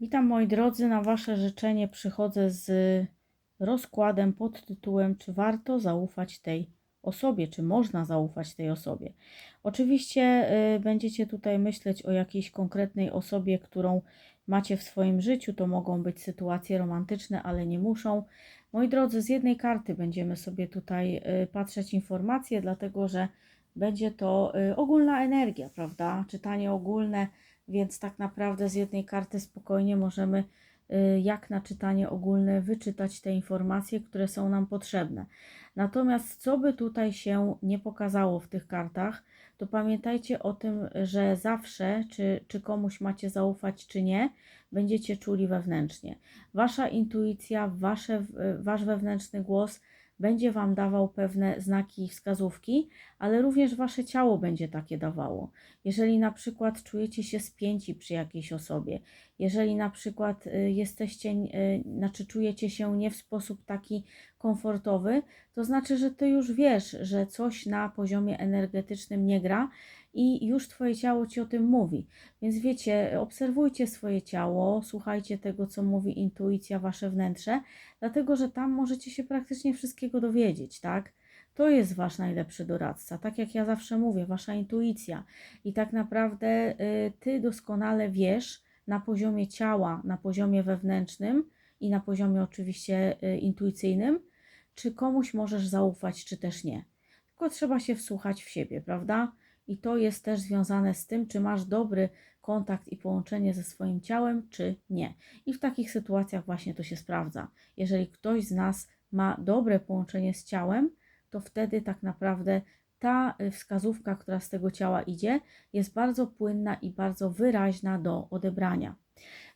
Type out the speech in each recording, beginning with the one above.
Witam moi drodzy, na Wasze życzenie przychodzę z rozkładem pod tytułem Czy warto zaufać tej osobie, czy można zaufać tej osobie. Oczywiście y, będziecie tutaj myśleć o jakiejś konkretnej osobie, którą macie w swoim życiu. To mogą być sytuacje romantyczne, ale nie muszą. Moi drodzy, z jednej karty będziemy sobie tutaj y, patrzeć informacje, dlatego że będzie to y, ogólna energia, prawda? Czytanie ogólne więc tak naprawdę z jednej karty spokojnie możemy y, jak na czytanie ogólne wyczytać te informacje, które są nam potrzebne. Natomiast co by tutaj się nie pokazało w tych kartach, to pamiętajcie o tym, że zawsze, czy, czy komuś macie zaufać, czy nie, będziecie czuli wewnętrznie. Wasza intuicja, wasze, wasz wewnętrzny głos będzie Wam dawał pewne znaki i wskazówki, ale również Wasze ciało będzie takie dawało. Jeżeli na przykład czujecie się spięci przy jakiejś osobie, jeżeli na przykład y, jesteście, y, znaczy czujecie się nie w sposób taki komfortowy, to znaczy, że Ty już wiesz, że coś na poziomie energetycznym nie gra i już Twoje ciało Ci o tym mówi. Więc wiecie, obserwujcie swoje ciało, słuchajcie tego, co mówi intuicja, Wasze wnętrze, dlatego że tam możecie się praktycznie wszystkiego dowiedzieć, tak? To jest Wasz najlepszy doradca. Tak jak ja zawsze mówię, Wasza intuicja. I tak naprawdę y, Ty doskonale wiesz na poziomie ciała, na poziomie wewnętrznym i na poziomie oczywiście y, intuicyjnym, czy komuś możesz zaufać, czy też nie. Tylko trzeba się wsłuchać w siebie, prawda? I to jest też związane z tym, czy masz dobry kontakt i połączenie ze swoim ciałem, czy nie. I w takich sytuacjach właśnie to się sprawdza. Jeżeli ktoś z nas ma dobre połączenie z ciałem, to wtedy tak naprawdę ta y, wskazówka, która z tego ciała idzie, jest bardzo płynna i bardzo wyraźna do odebrania.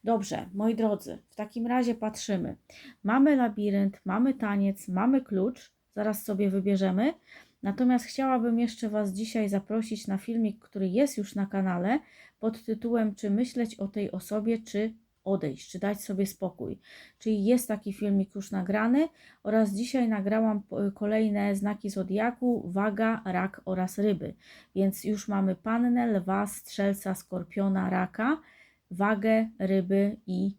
Dobrze, moi drodzy, w takim razie patrzymy. Mamy labirynt, mamy taniec, mamy klucz, zaraz sobie wybierzemy. Natomiast chciałabym jeszcze Was dzisiaj zaprosić na filmik, który jest już na kanale pod tytułem Czy myśleć o tej osobie, czy odejść, czy dać sobie spokój. Czyli jest taki filmik już nagrany oraz dzisiaj nagrałam kolejne znaki zodiaku, waga, rak oraz ryby. Więc już mamy pannę, lwa, strzelca, skorpiona, raka, wagę, ryby i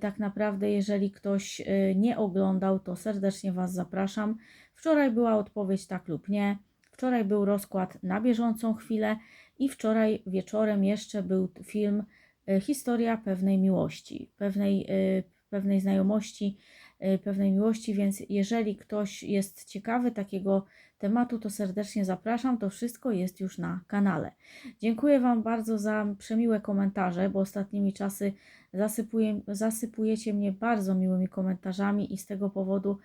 tak naprawdę jeżeli ktoś y, nie oglądał, to serdecznie Was zapraszam. Wczoraj była odpowiedź tak lub nie. Wczoraj był rozkład na bieżącą chwilę i wczoraj wieczorem jeszcze był film E, historia pewnej miłości, pewnej, pewnej znajomości, pewnej miłości, więc jeżeli ktoś jest ciekawy takiego tematu, to serdecznie zapraszam. To wszystko jest już na kanale. Dziękuję Wam bardzo za przemiłe komentarze, bo ostatnimi czasy zasypuje, zasypujecie mnie bardzo miłymi komentarzami i z tego powodu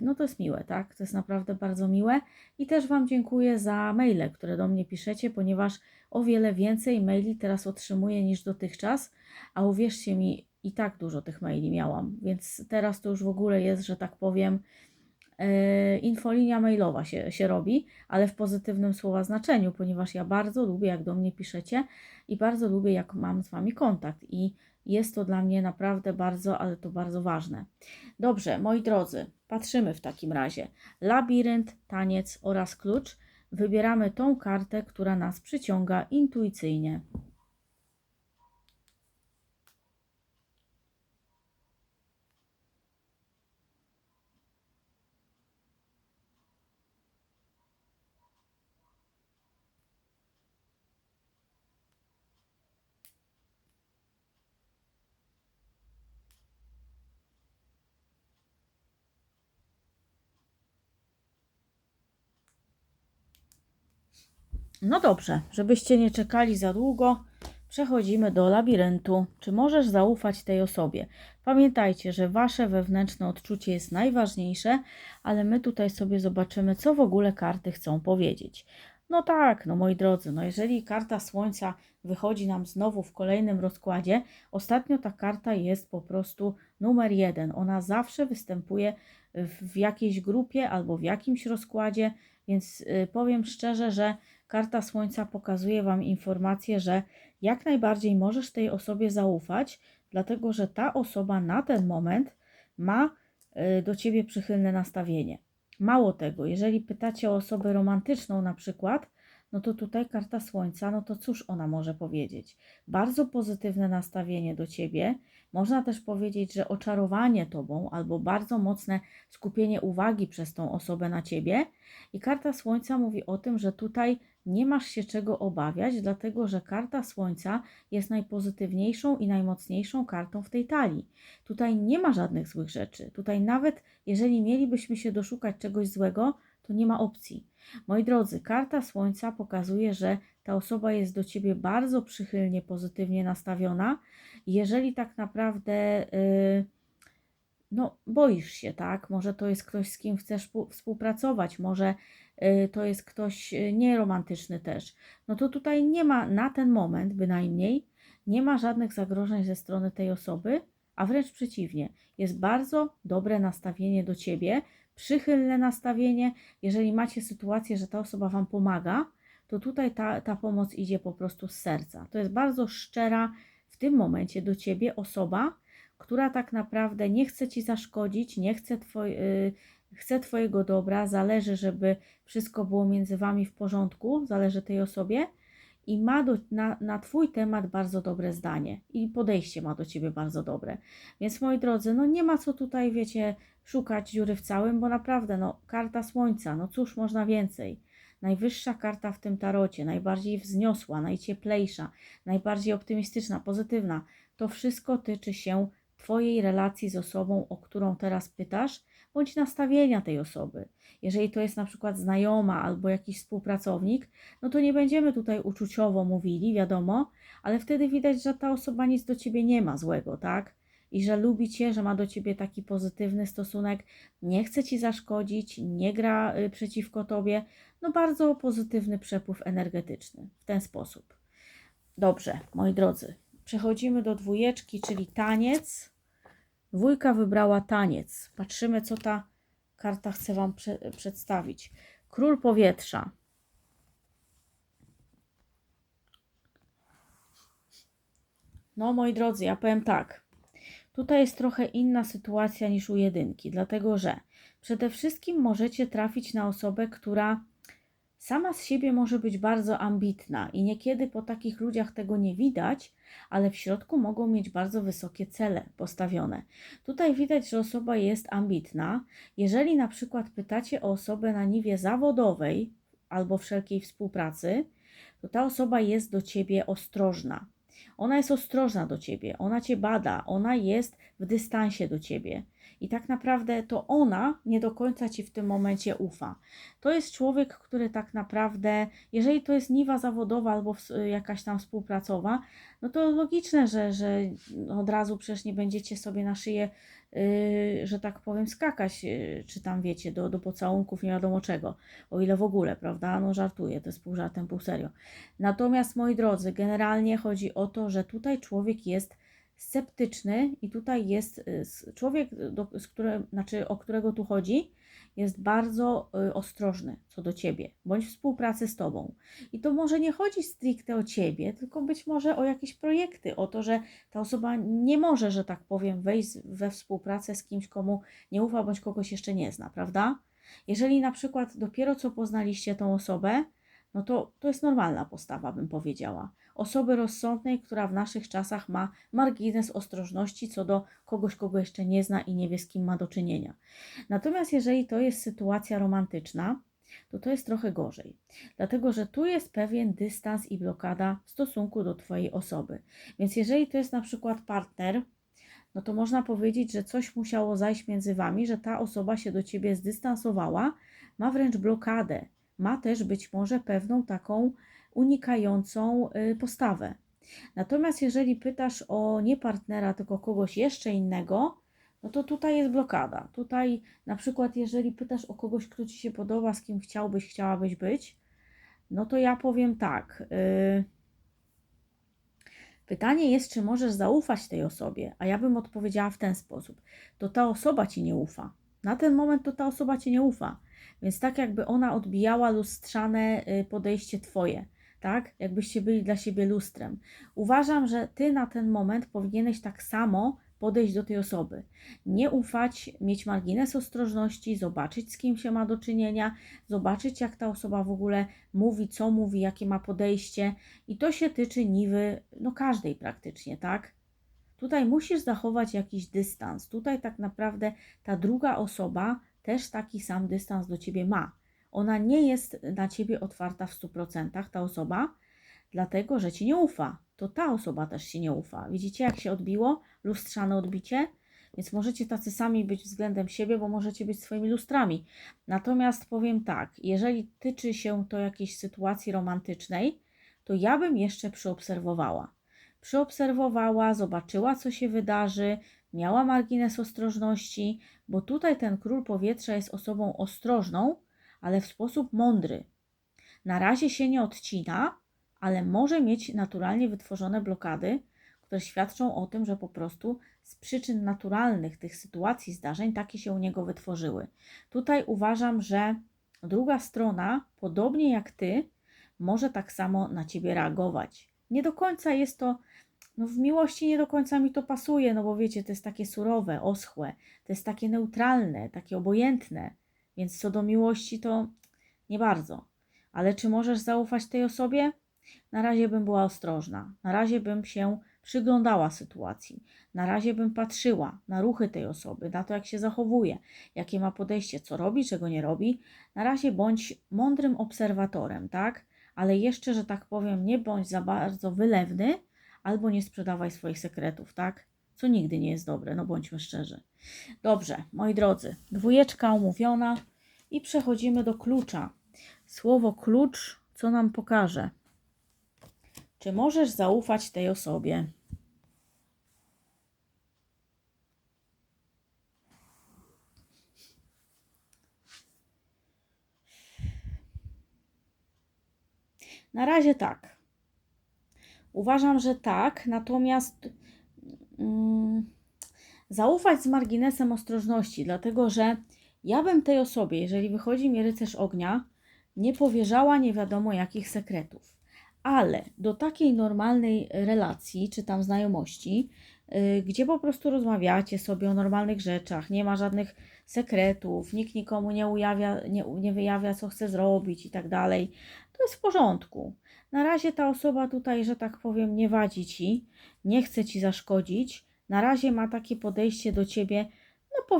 no to jest miłe, tak? To jest naprawdę bardzo miłe. I też Wam dziękuję za maile, które do mnie piszecie, ponieważ o wiele więcej maili teraz otrzymuję niż dotychczas, a uwierzcie mi, i tak dużo tych maili miałam, więc teraz to już w ogóle jest, że tak powiem, e, infolinia mailowa się, się robi, ale w pozytywnym słowa znaczeniu, ponieważ ja bardzo lubię, jak do mnie piszecie i bardzo lubię, jak mam z Wami kontakt i jest to dla mnie naprawdę bardzo, ale to bardzo ważne. Dobrze, moi drodzy, patrzymy w takim razie. Labirynt, taniec oraz klucz wybieramy tą kartę, która nas przyciąga intuicyjnie. No dobrze, żebyście nie czekali za długo, przechodzimy do labiryntu. Czy możesz zaufać tej osobie? Pamiętajcie, że wasze wewnętrzne odczucie jest najważniejsze, ale my tutaj sobie zobaczymy, co w ogóle karty chcą powiedzieć. No tak, no moi drodzy, no jeżeli karta Słońca wychodzi nam znowu w kolejnym rozkładzie, ostatnio ta karta jest po prostu numer jeden. Ona zawsze występuje w jakiejś grupie albo w jakimś rozkładzie, więc y, powiem szczerze, że karta Słońca pokazuje Wam informację, że jak najbardziej możesz tej osobie zaufać, dlatego że ta osoba na ten moment ma y, do Ciebie przychylne nastawienie. Mało tego, jeżeli pytacie o osobę romantyczną na przykład, no to tutaj karta Słońca, no to cóż ona może powiedzieć? Bardzo pozytywne nastawienie do ciebie. Można też powiedzieć, że oczarowanie tobą albo bardzo mocne skupienie uwagi przez tą osobę na ciebie. I karta Słońca mówi o tym, że tutaj nie masz się czego obawiać, dlatego że karta Słońca jest najpozytywniejszą i najmocniejszą kartą w tej talii. Tutaj nie ma żadnych złych rzeczy. Tutaj nawet jeżeli mielibyśmy się doszukać czegoś złego, to nie ma opcji. Moi drodzy, karta Słońca pokazuje, że ta osoba jest do ciebie bardzo przychylnie, pozytywnie nastawiona. Jeżeli tak naprawdę. Yy, no, boisz się, tak? Może to jest ktoś, z kim chcesz współpracować, może y, to jest ktoś y, nieromantyczny też. No to tutaj nie ma na ten moment bynajmniej, nie ma żadnych zagrożeń ze strony tej osoby, a wręcz przeciwnie, jest bardzo dobre nastawienie do ciebie, przychylne nastawienie. Jeżeli macie sytuację, że ta osoba wam pomaga, to tutaj ta, ta pomoc idzie po prostu z serca. To jest bardzo szczera w tym momencie do ciebie osoba, która tak naprawdę nie chce ci zaszkodzić, nie chce, twoj, yy, chce twojego dobra, zależy, żeby wszystko było między wami w porządku, zależy tej osobie i ma do, na, na Twój temat bardzo dobre zdanie i podejście ma do Ciebie bardzo dobre. Więc moi drodzy, no nie ma co tutaj, wiecie, szukać dziury w całym, bo naprawdę, no karta słońca, no cóż można więcej. Najwyższa karta w tym tarocie, najbardziej wzniosła, najcieplejsza, najbardziej optymistyczna, pozytywna. To wszystko tyczy się Twojej relacji z osobą, o którą teraz pytasz, bądź nastawienia tej osoby. Jeżeli to jest na przykład znajoma albo jakiś współpracownik, no to nie będziemy tutaj uczuciowo mówili, wiadomo, ale wtedy widać, że ta osoba nic do ciebie nie ma złego, tak? I że lubi cię, że ma do ciebie taki pozytywny stosunek, nie chce ci zaszkodzić, nie gra y, przeciwko tobie. No bardzo pozytywny przepływ energetyczny w ten sposób. Dobrze, moi drodzy, przechodzimy do dwójeczki, czyli taniec. Dwójka wybrała taniec. Patrzymy, co ta karta chce Wam prze przedstawić. Król powietrza. No, moi drodzy, ja powiem tak. Tutaj jest trochę inna sytuacja niż u jedynki, dlatego że przede wszystkim możecie trafić na osobę, która sama z siebie może być bardzo ambitna i niekiedy po takich ludziach tego nie widać, ale w środku mogą mieć bardzo wysokie cele postawione. Tutaj widać, że osoba jest ambitna. Jeżeli na przykład pytacie o osobę na niwie zawodowej albo wszelkiej współpracy, to ta osoba jest do ciebie ostrożna. Ona jest ostrożna do ciebie, ona cię bada, ona jest w dystansie do ciebie. I tak naprawdę to ona nie do końca ci w tym momencie ufa. To jest człowiek, który tak naprawdę, jeżeli to jest niwa zawodowa albo jakaś tam współpracowa, no to logiczne, że, że od razu przecież nie będziecie sobie na szyję, yy, że tak powiem, skakać, yy, czy tam wiecie, do, do pocałunków, nie wiadomo czego, o ile w ogóle, prawda? No żartuję, to jest pół żartem, pół serio. Natomiast moi drodzy, generalnie chodzi o to, że tutaj człowiek jest sceptyczny i tutaj jest y, człowiek, do, z którym, znaczy, o którego tu chodzi, jest bardzo y, ostrożny co do ciebie, bądź współpracy z tobą. I to może nie chodzi stricte o ciebie, tylko być może o jakieś projekty, o to, że ta osoba nie może, że tak powiem, wejść we współpracę z kimś, komu nie ufa, bądź kogoś jeszcze nie zna, prawda? Jeżeli na przykład dopiero co poznaliście tą osobę, no to to jest normalna postawa, bym powiedziała osoby rozsądnej, która w naszych czasach ma margines ostrożności co do kogoś, kogo jeszcze nie zna i nie wie, z kim ma do czynienia. Natomiast jeżeli to jest sytuacja romantyczna, to to jest trochę gorzej, dlatego że tu jest pewien dystans i blokada w stosunku do Twojej osoby. Więc jeżeli to jest na przykład partner, no to można powiedzieć, że coś musiało zajść między Wami, że ta osoba się do Ciebie zdystansowała, ma wręcz blokadę, ma też być może pewną taką unikającą y, postawę. Natomiast jeżeli pytasz o nie partnera, tylko kogoś jeszcze innego, no to tutaj jest blokada. Tutaj na przykład, jeżeli pytasz o kogoś, kto ci się podoba, z kim chciałbyś, chciałabyś być, no to ja powiem tak. Yy, pytanie jest, czy możesz zaufać tej osobie, a ja bym odpowiedziała w ten sposób. To ta osoba ci nie ufa. Na ten moment to ta osoba ci nie ufa. Więc tak jakby ona odbijała lustrzane y, podejście twoje tak? Jakbyście byli dla siebie lustrem. Uważam, że ty na ten moment powinieneś tak samo podejść do tej osoby. Nie ufać, mieć margines ostrożności, zobaczyć z kim się ma do czynienia, zobaczyć jak ta osoba w ogóle mówi, co mówi, jakie ma podejście. I to się tyczy niwy, no każdej praktycznie, tak? Tutaj musisz zachować jakiś dystans. Tutaj tak naprawdę ta druga osoba też taki sam dystans do ciebie ma. Ona nie jest na ciebie otwarta w 100%, ta osoba, dlatego że ci nie ufa. To ta osoba też ci nie ufa. Widzicie, jak się odbiło? Lustrzane odbicie? Więc możecie tacy sami być względem siebie, bo możecie być swoimi lustrami. Natomiast powiem tak, jeżeli tyczy się to jakiejś sytuacji romantycznej, to ja bym jeszcze przyobserwowała. Przyobserwowała, zobaczyła, co się wydarzy, miała margines ostrożności, bo tutaj ten król powietrza jest osobą ostrożną, ale w sposób mądry. Na razie się nie odcina, ale może mieć naturalnie wytworzone blokady, które świadczą o tym, że po prostu z przyczyn naturalnych tych sytuacji, zdarzeń, takie się u niego wytworzyły. Tutaj uważam, że druga strona, podobnie jak ty, może tak samo na ciebie reagować. Nie do końca jest to, no w miłości nie do końca mi to pasuje, no bo wiecie, to jest takie surowe, oschłe, to jest takie neutralne, takie obojętne, więc co do miłości to nie bardzo. Ale czy możesz zaufać tej osobie? Na razie bym była ostrożna. Na razie bym się przyglądała sytuacji. Na razie bym patrzyła na ruchy tej osoby, na to, jak się zachowuje, jakie ma podejście, co robi, czego nie robi. Na razie bądź mądrym obserwatorem, tak? Ale jeszcze, że tak powiem, nie bądź za bardzo wylewny, albo nie sprzedawaj swoich sekretów, tak? Co nigdy nie jest dobre, no bądźmy szczerzy. Dobrze, moi drodzy, dwójeczka omówiona i przechodzimy do klucza. Słowo klucz, co nam pokaże? Czy możesz zaufać tej osobie? Na razie tak. Uważam, że tak, natomiast mm, zaufać z marginesem ostrożności, dlatego że ja bym tej osobie, jeżeli wychodzi mi rycerz ognia, nie powierzała nie wiadomo jakich sekretów. Ale do takiej normalnej relacji, czy tam znajomości, yy, gdzie po prostu rozmawiacie sobie o normalnych rzeczach, nie ma żadnych sekretów, nikt nikomu nie ujawia, nie, nie wyjawia, co chce zrobić i tak dalej, to jest w porządku. Na razie ta osoba tutaj, że tak powiem, nie wadzi ci, nie chce ci zaszkodzić. Na razie ma takie podejście do ciebie, no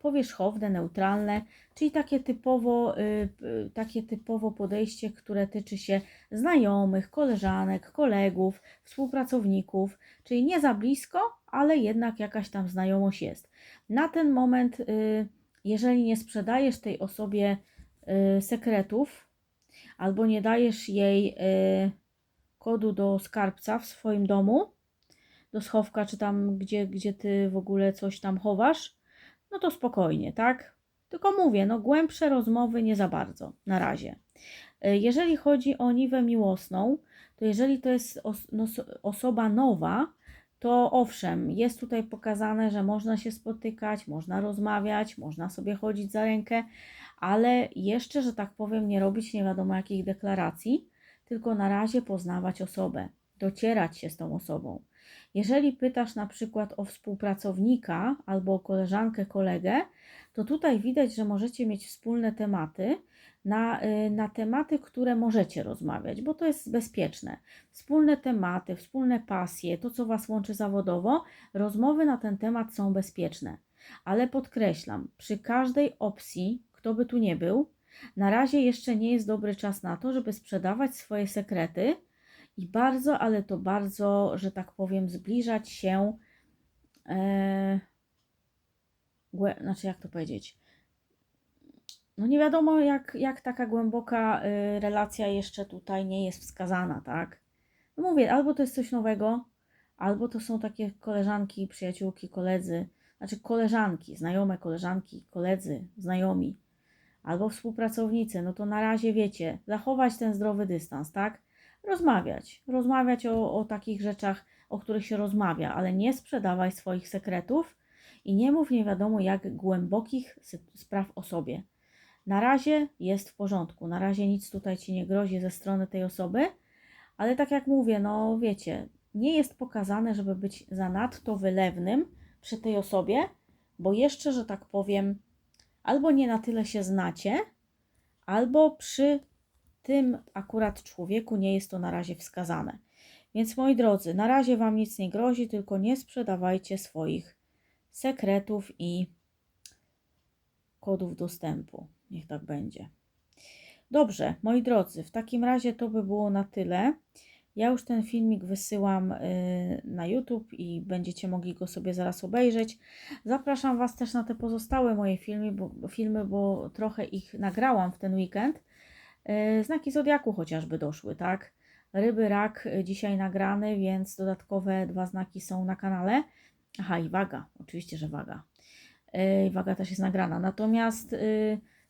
powierzchowne, neutralne, czyli takie typowo, y, y, takie typowo podejście, które tyczy się znajomych, koleżanek, kolegów, współpracowników, czyli nie za blisko, ale jednak jakaś tam znajomość jest. Na ten moment, y, jeżeli nie sprzedajesz tej osobie sekretów, albo nie dajesz jej y, kodu do skarbca w swoim domu, do schowka, czy tam, gdzie, gdzie ty w ogóle coś tam chowasz, no to spokojnie, tak? Tylko mówię, no głębsze rozmowy nie za bardzo, na razie. Y, Jeżeli chodzi o niwę miłosną, to jeżeli to jest os no, osoba nowa, to owszem, jest tutaj pokazane, że można się spotykać, można rozmawiać, można sobie chodzić za rękę, ale jeszcze, że tak powiem, nie robić nie wiadomo jakich deklaracji, tylko na razie poznawać osobę, docierać się z tą osobą. Jeżeli pytasz na przykład o współpracownika albo o koleżankę, kolegę, to tutaj widać, że możecie mieć wspólne tematy na, y, na tematy, które możecie rozmawiać, bo to jest bezpieczne. Wspólne tematy, wspólne pasje, to co Was łączy zawodowo, rozmowy na ten temat są bezpieczne. Ale podkreślam, przy każdej opcji, kto by tu nie był, na razie jeszcze nie jest dobry czas na to, żeby sprzedawać swoje sekrety i bardzo, ale to bardzo, że tak powiem, zbliżać się. E, głę- znaczy, jak to powiedzieć? No nie wiadomo, jak, jak taka głęboka y, relacja jeszcze tutaj nie jest wskazana, tak? No mówię, albo to jest coś nowego, albo to są takie koleżanki, przyjaciółki, koledzy, znaczy koleżanki, znajome koleżanki, koledzy, znajomi, albo współpracownicy. No to na razie wiecie, zachować ten zdrowy dystans, tak? Rozmawiać, rozmawiać o, o takich rzeczach, o których się rozmawia, ale nie sprzedawaj swoich sekretów i nie mów nie wiadomo jak głębokich spraw o sobie. Na razie jest w porządku, na razie nic tutaj ci nie grozi ze strony tej osoby, ale tak jak mówię, no wiecie, nie jest pokazane, żeby być zanadto wylewnym przy tej osobie, bo jeszcze, że tak powiem, albo nie na tyle się znacie, albo przy tym akurat człowieku nie jest to na razie wskazane. Więc moi drodzy, na razie Wam nic nie grozi, tylko nie sprzedawajcie swoich sekretów i kodów dostępu. Niech tak będzie. Dobrze, moi drodzy, w takim razie to by było na tyle. Ja już ten filmik wysyłam y, na YouTube i będziecie mogli go sobie zaraz obejrzeć. Zapraszam Was też na te pozostałe moje filmy, bo, filmy, bo trochę ich nagrałam w ten weekend. Y, Znaki Zodiaku chociażby doszły, tak? Ryby, rak y, dzisiaj nagrany, więc dodatkowe dwa znaki są na kanale. Aha, i waga, oczywiście, że waga. Waga też jest nagrana. Natomiast,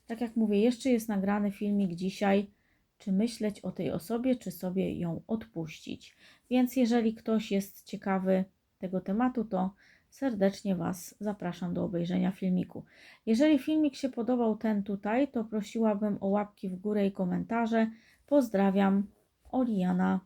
tak jak mówię, jeszcze jest nagrany filmik dzisiaj, czy myśleć o tej osobie, czy sobie ją odpuścić. Więc jeżeli ktoś jest ciekawy tego tematu, to serdecznie Was zapraszam do obejrzenia filmiku. Jeżeli filmik się podobał ten tutaj, to prosiłabym o łapki w górę i komentarze. Pozdrawiam, Oliana.